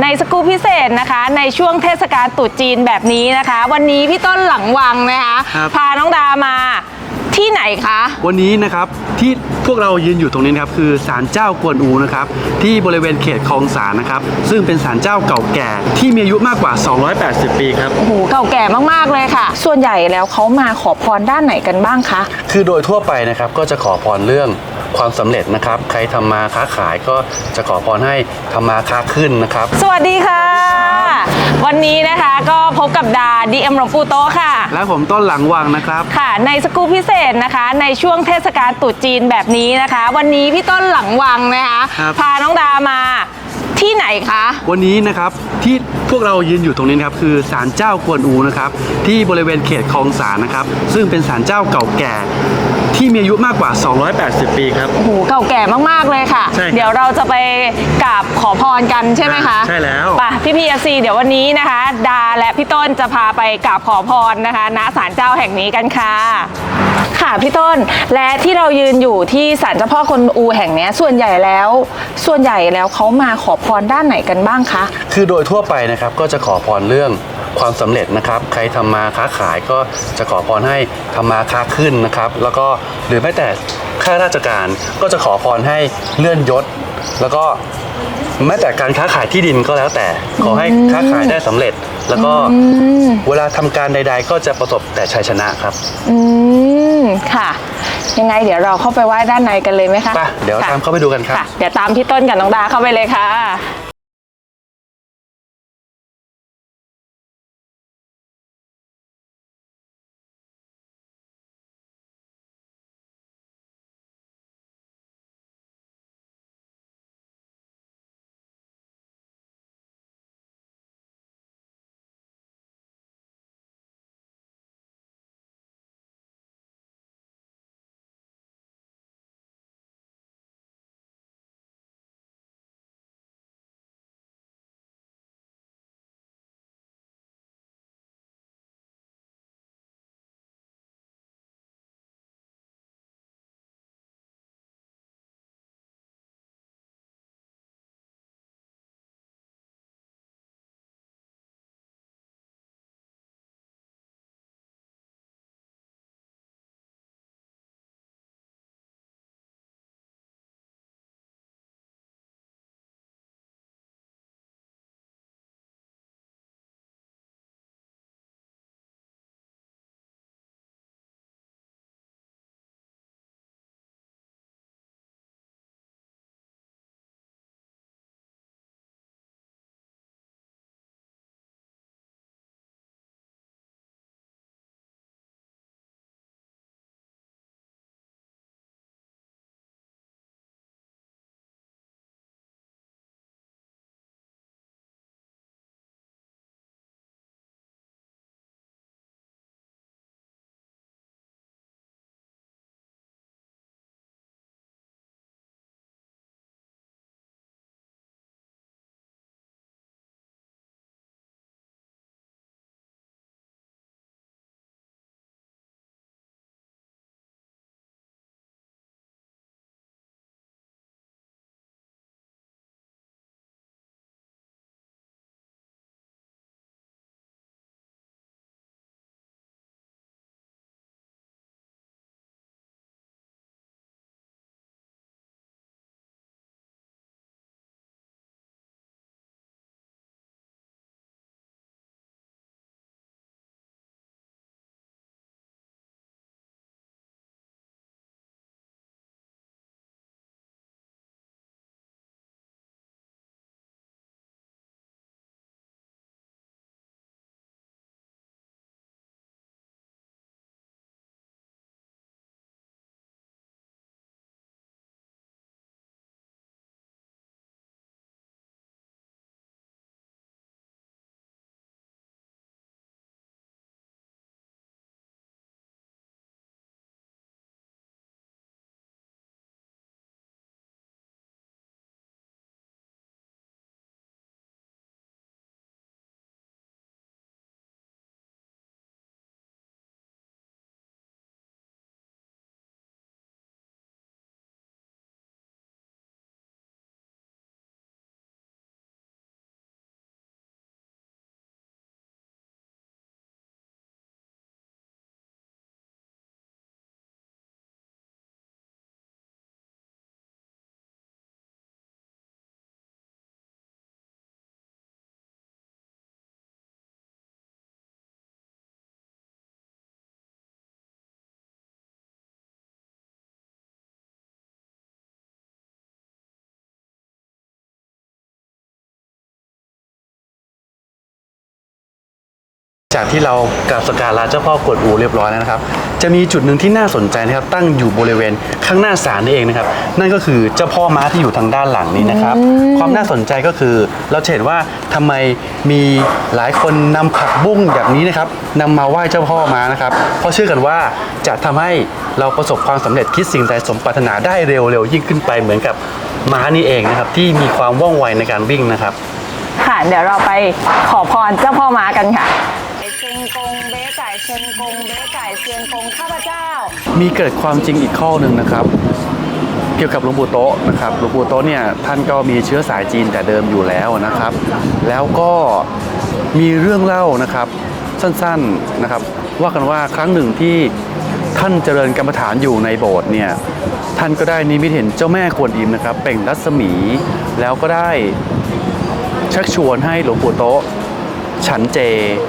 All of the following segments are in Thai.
ในสกู๊ปพิเศษนะคะในช่วงเทศกาลตรุษจีนแบบนี้นะคะ วันนี้พี่ต้นหลังวังนะคะครับ พาน้องดามาที่ไหนคะ วันนี้นะครับที่พวกเรายืนอยู่ตรงนี้นะครับคือศาลเจ้ากวนอูนะครับที่บริเวณเขตคลองสารนะครับซึ่งเป็นศาลเจ้าเก่าแก่ที่มีอายุมากกว่า 280 ปีครับ โอ้โหเก่าแก่มากๆเลยค่ะ ส่วนใหญ่แล้วเขามาขอพรด้านไหนกันบ้างคะ คือโดยทั่วไปนะครับก็จะขอพรเรื่อง ความสำเร็จนะครับ ใครทำมาค้าขายก็จะขอพรให้ทำมาค้าขึ้นนะครับ สวัสดีค่ะ วันนี้นะคะก็พบกับดาดีเอ็มหลวงปู่โตะค่ะ และผมต้นหลังวังนะครับ ค่ะ ในสกู๊ปพิเศษนะคะ ในช่วงเทศกาลตรุษจีนแบบนี้นะคะ วันนี้พี่ต้นหลังวังนะคะ ครับ พาน้องดามาที่ไหนคะ วันนี้นะครับที่พวกเรายืนอยู่ตรงนี้นะครับคือศาลเจ้ากวนอูนะครับที่บริเวณเขตคลองสารนะครับ ซึ่งเป็นศาลเจ้าเก่าแก่ ที่มีอายุมากกว่า 280 ปีครับ โอ้โหเก่าแก่มากๆเลยค่ะ ใช่ครับเดี๋ยวเราจะไปกราบขอพรกันใช่ไหมคะใช่แล้วป่ะพี่พีเอซีเดี๋ยววันนี้นะคะ ดาและพี่ต้นจะพาไปกราบขอพรนะคะณศาลเจ้าแห่งนี้กันค่ะ ค่ะพี่ต้นและที่เรายืนอยู่ที่ศาลเจ้าพ่อคนอูแห่งเนี้ยส่วนใหญ่แล้ว ส่วนใหญ่แล้วเขามาขอพรด้านไหนกันบ้างคะ คือโดยทั่วไปนะครับก็จะขอพรเรื่อง ความสำเร็จนะครับ ใครทำมาค้าขายก็จะขอพรให้ทำมาค้าขึ้นนะครับ แล้วก็หรือแม้แต่ข้าราชการก็จะขอพรให้เลื่อนยศ แล้วก็แม้แต่การค้าขายที่ดินก็แล้วแต่ขอให้ค้าขายได้สำเร็จ แล้วก็เวลาทำการใด ๆ ก็จะประสบแต่ชัยชนะครับ อืมค่ะ ยังไงเดี๋ยวเราเข้าไปไหว้ด้านในกันเลยไหมคะไปเดี๋ยวค่ะตามเข้าไปดูกันครับค่ะเดี๋ยวตามพี่ต้นกับน้องดาเข้าไปเลยค่ะ จากที่เรากราบสกการะเจ้าพ่อกวนอูเรียบร้อยแล้วนะครับ จะมีจุดหนึ่งที่น่าสนใจนะครับ ตั้งอยู่บริเวณข้างหน้าศาลนี่เองนะครับ นั่นก็คือเจ้าพ่อม้าที่อยู่ทางด้านหลังนี้นะครับ ความน่าสนใจก็คือเราจะเห็นว่าทำไมมีหลายคนนำผักบุ้งแบบนี้นะครับนำมาไหว้เจ้าพ่อม้านะครับ เพราะเชื่อกันว่าจะทำให้เราประสบความสำเร็จคิดสิ่งใดสมปรารถนาได้เร็วๆยิ่งขึ้นไปเหมือนกับม้านี่เองนะครับ ที่มีความว่องไวในการวิ่งนะครับ ค่ะเดี๋ยวเราไปขอพรเจ้าพ่อม้ากันค่ะเชียง กงเบ๊ไก่เชียงกงเบ๊ไก่เชียงกงข้าพเจ้า มีเกิดความจริงอีกข้อหนึ่งนะครับ เกี่ยวกับหลวงปู่โตะนะครับหลวงปู่โตะเนี่ยท่านก็มีเชื้อสายจีนแต่เดิมอยู่แล้วนะครับ แล้วก็มีเรื่องเล่านะครับสั้นๆนะครับ ว่ากันว่าครั้งหนึ่งที่ท่านเจริญกรรมฐานอยู่ในโบสถ์เนี่ยท่านก็ได้นิมิตเห็นเจ้าแม่กวนอิมนะครับเปล่งรัศมีแล้วก็ได้ชักชวนให้หลวงปู่โตะ ฉันเจ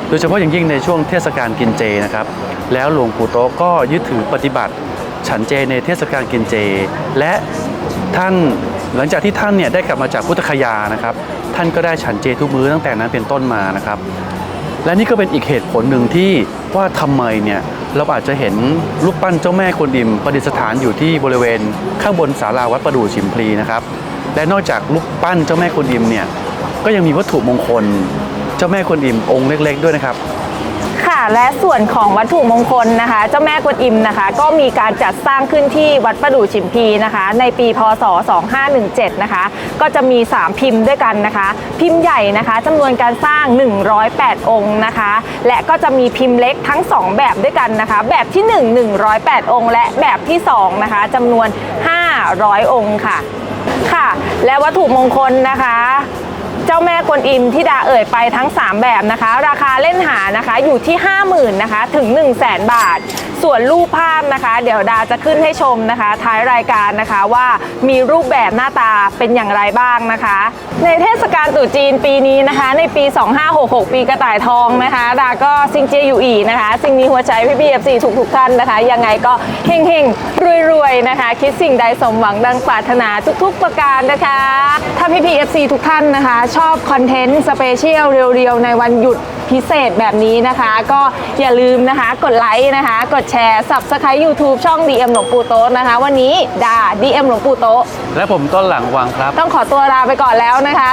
โดยเฉพาะอย่างยิ่งในช่วงเทศกาลกินเจนะครับ แล้วหลวงปู่โตก็ยึดถือปฏิบัติ ฉันเจในเทศกาลกินเจ และท่านหลังจากที่ท่านเนี่ยได้กลับมาจากพุทธคยานะครับ ท่านก็ได้ฉันเจทุกมื้อตั้งแต่นั้นเป็นต้นมานะครับ และนี่ก็เป็นอีกเหตุผลหนึ่งที่ว่าทำไมเนี่ยเราอาจจะเห็นรูปปั้นเจ้าแม่กวนอิมประดิษฐานอยู่ที่บริเวณข้างบนศาลาวัดประดู่ชิมพลีนะครับ และนอกจากรูปปั้นเจ้าแม่กวนอิมเนี่ยก็ยังมีวัตถุมงคล จ้าแม่กวนอิมองค์เล็ก ๆ ด้วยนะครับค่ะและส่วนของวัตถุมงคลนะคะ เจ้าแม่กวนอิมนะคะ ก็มีการจัดสร้างขึ้นที่วัดประดู่ฉิมพีนะคะ ในปีพศ 2517 นะคะ ก็จะมี 3 พิมพ์ด้วยกันนะคะ พิมพ์ใหญ่นะคะจำนวนการสร้าง 108 องค์นะคะ และก็จะมีพิมพ์เล็กทั้ง 2 แบบด้วยกันนะคะ แบบที่ 1 108 องค์ และแบบที่ 2 นะคะจำนวน 500 องค์ค่ะค่ะ และวัตถุมงคลนะคะ เจ้าแม่กวนอิมที่ดาเอ่ยไปทั้ง 3 แบบนะคะ ราคาเล่นหานะคะอยู่ที่ 50,000นะคะถึง 1 0 0 0 0แบาท ส่วนรูปภาพนะคะ เดี๋ยวดาจะขึ้นให้ชมนะคะ ท้ายรายการนะคะว่ามีรูปแบบหน้าตาเป็นอย่างไรบ้างนะคะ ในเทศกาลตรุษจีนปีนี้นะคะ ในปี 2566 ปีกระต่ายทองนะคะ ดาก็ซิงเจียอยู่อีนะคะซิงนี้หัวใจพี่พีเอฟซีทุกทุกๆท่านนะคะ ยังไงก็เฮงเฮงๆรวยนะคะ คิดสิ่งใดสมหวังดังปรารถนาทุกๆประการนะคะ ถ้าพี่พีเอฟซีทุกท่านนะคะ ชอบคอนเทนต์สเปเชียลเรียวๆในวันหยุด พิเศษแบบนี้นะคะ ก็อย่าลืมนะคะ กดไลค์นะคะ กดแชร์ Subscribe YouTube ช่อง DM หลวงปู่โต๊ะนะคะ วันนี้ดา DM หลวงปู่โต๊ะและผมต้นหลังวังครับ ต้องขอตัวลาไปก่อนแล้วนะคะ